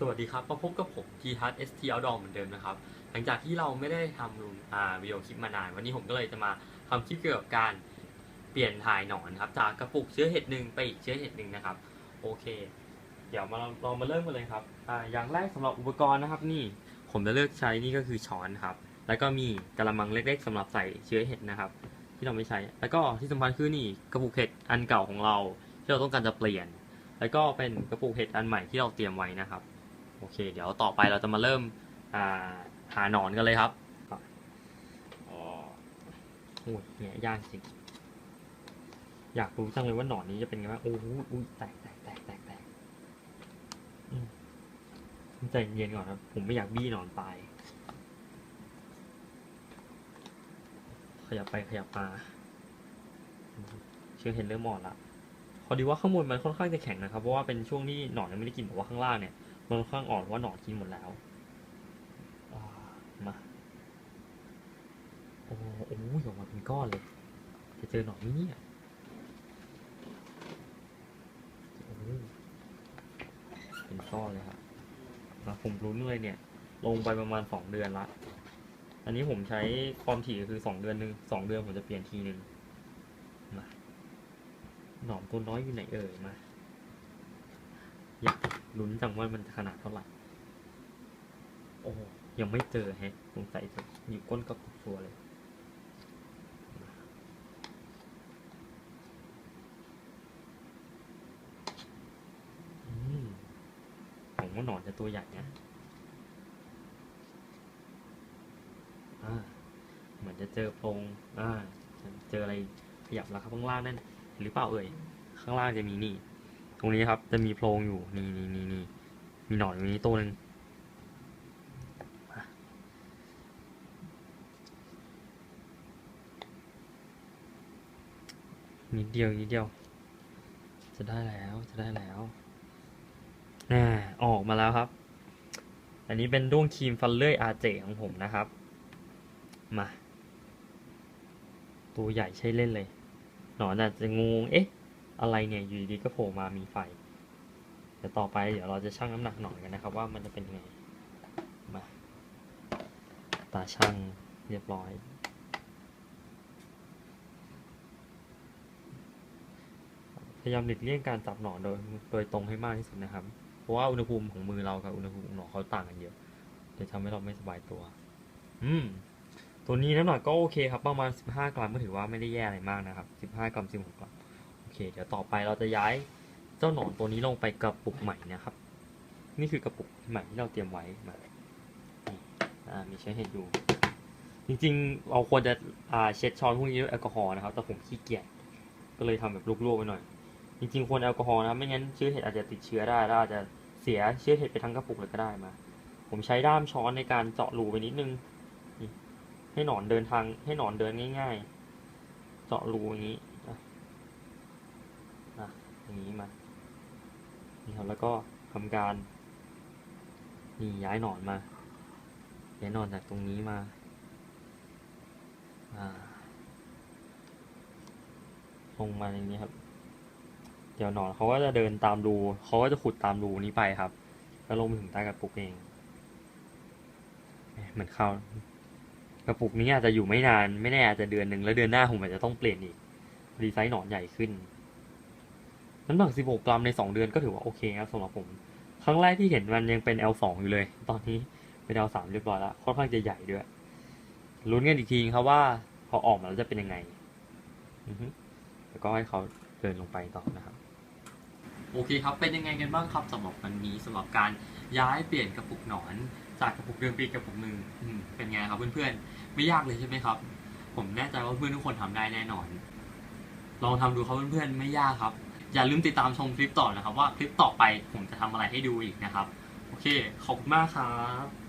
สวัสดีครับมาพบกับผมทีทัศน์ ST Outdoor เหมือนเดิมนะครับ หลังจากที่เราไม่ได้ทำวิดีโอคลิปมานาน วันนี้ผมก็เลยจะมาทำคลิปเกี่ยวกับการเปลี่ยนถ่ายหนอนครับ จากกระปุกเชื้อเห็ดหนึ่งไปอีกเชื้อเห็ดหนึ่งนะครับ โอเค เดี๋ยวมาเรามาเริ่มกันเลยครับออย่างแรกสำหรับอุปกรณ์นะครับ นี่ผมจะเลือกใช้นี่ก็คือช้อนครับ แล้วก็มีกระมังเล็ก ๆสำหรับใส่เชื้อเห็ดนะครับ ที่เราไม่ใช้ แล้วก็ที่สำคัญคือนี่กระปุกเห็ดอันเก่าของเรา ที่เราต้องการจะเปลี่ยน แล้วก็เป็นกระปุกเห็ดอันใหม่ที่เราเตรียมไว้นะครับ โอเค เดี๋ยวต่อไปเราจะมาเริ่มาหาหนอนกันเลยครับอ๋อโอ้ยเนี่ยยากจริง อยากรู้จังเลยว่าหนอนนี้จะเป็นไงบ้างโอ้โหแตกแตกแตกแตกแตกใจเย็นก่อนครับ ผมไม่อยากบี้หนอนตาย ขยับไปขยับมาเชื่อเห็นเริ่มอ่อนละพอดีว่าข้างบนมันค่อนข้างจะแข็งนะครับ เพราะว่าเป็นช่วงที่หนอนยังไม่ได้กินแต่ว่าข้างล่างเนี่ย มันค่อนข้างอ่อนว่าหนอนกินหมดแล้วมา โอ้โหอออกมาเป็นก้อนเลย จะเจอหนอนไหมเนี่ยโอ้เป็นก้อนเลยครับมาผมรุ้นเลยเนี่ย ลงไปประมาณสองเดือนละ อันนี้ผมใช้ความถี่คือสองเดือนหนึ่งสองเดือนผมจะเปลี่ยนทีหนึ่งมาหนอนตัวน้อยอยู่ไหนเอ่ยมาอยาก ลุ้นจังว่ามันจะขนาดเท่าไหร่ โอ้ยังไม่เจอแฮะสงสัยจะอยู่ก้นกระปุกชัวร์เลยอืมผมว่าหนอนจะตัวใหญ่นะอ่าเหมือนจะเจอโพรงอ่าเจออะไรขยับแล้วครับข้างล่างนั่นเห็นหรือเปล่าเอ่ย ข้างล่างจะมีนี่ต รงนี้ครับ จะมีโพรงอยู่ นี่นี่นี่นี่มีหนอนอยู่นี้ตัวหนึ่งมานิดเดียวนิดเดียว จะได้แล้วจะได้แล้วน่าออกมาแล้วครับ อันนี้เป็นด้วงครีมฟันเลื่อยอาเจของผมนะครับ มา ตัวใหญ่ใช่เล่นเลย หนอนอาจจะงง เอ๊ะ อะไรเนี่ยอยู่ดีก็โผล่มามีไฟ เดี๋ยวต่อไปเดี๋ยวเราจะชั่งน้ำหนักหนอนกันนะครับ ว่ามันจะเป็นยังไง มา ตาชั่งเรียบร้อย พยายามหลีกเลี่ยงการจับหนอนโดยโดยตรงให้มากที่สุดนะครับ เพราะว่าอุณหภูมิของมือเรากับอุณหภูมิของหนอนเขาต่างกันเยอะเดี๋ยวทำให้เราไม่สบายตัว อืมตัวนี้น้ำหนักก็โอเคครับ ประมาณ 15 กรัมก็ถือว่าไม่ได้แย่อะไรมากนะครับ 15 กรัม 16กรัม เค เดี๋ยวต่อไปเราจะย้ายเจ้าหนอนตัวนี้ลงไปกระปุกใหม่นะครับ นี่คือกระปุกใหม่ที่เราเตรียมไว้มาอ่ามีใช้เห็ดอยู่ จริงๆ เราควรจะอาเช็ดช้อนพวกนี้ด้วยแอลกอฮอล์นะครับ แต่ผมขี้เกียจ ก็เลยทำแบบลวกๆไปหน่อย จริงๆ ควรแอลกอฮอล์นะครับไม่งั้นเชื้อเห็ดอาจจะติดเชื้อได้แล้วอาจจะเสียเชื้อเห็ดไปทั้งกระปุกเลยก็ได้มา ผมใช้ด้ามช้อนในการเจาะรูไปนิดนึง ให้หนอนเดินทาง ให้หนอนเดินง่าย ๆ เจาะรูอย่างนี้ รงนี้มานี่ครับแล้วก็ทำการนี่ย้ายหนอนมาย้ายหนอนจากตรงนี้มาลงมาอย่างนี้ครับ เดี๋ยวหนอนเขาก็จะเดินตามรูเขาก็จะขุดตามรูนี้ไปครับ แล้วลงไปถึงใต้กระปุกเองเหมือนเข้ากระปุกนี้อาจจะอยู่ไม่นาน ไม่แน่อาจจะเดือนหนึ่งแล้วเดือนหน้าผมอาจจะต้องเปลี่ยนอีกดีไซส์หนอนใหญ่ขึ้น น้ำหนัก 16 กรัมใน 2 เดือนก็ถือว่าโอเคครับสำหรับผม ครั้งแรกที่เห็นมันยังเป็น L2 อยู่เลย ตอนนี้เป็น L3 เรียบร้อยแล้วค่อนข้างจะใหญ่ด้วยลุ้นกันอีกทีครับว่า พอออกมาแล้วจะเป็นยังไงอือฮึแล้วก็ให้เขาเดินลงไปต่อนะครับโอเคครับ เป็นยังไงกันบ้างครับสำหรับวันนี้สำหรับการย้ายเปลี่ยนกระปุกหนอน จากกระปุกเดิมไปอีกกระปุกหนึ่งอืมเป็นไงครับเพื่อนๆ ไม่ยากเลยใช่ไหมครับ ผมแน่ใจว่าเพื่อนทุกคนทำได้แน่นอน ลองทำดูครับเพื่อนๆ ไม่ยากครับ อย่าลืมติดตามชมคลิปต่อนะครับว่าคลิปต่อไปผมจะทำอะไรให้ดูอีกนะครับ โอเค ขอบคุณมากครับ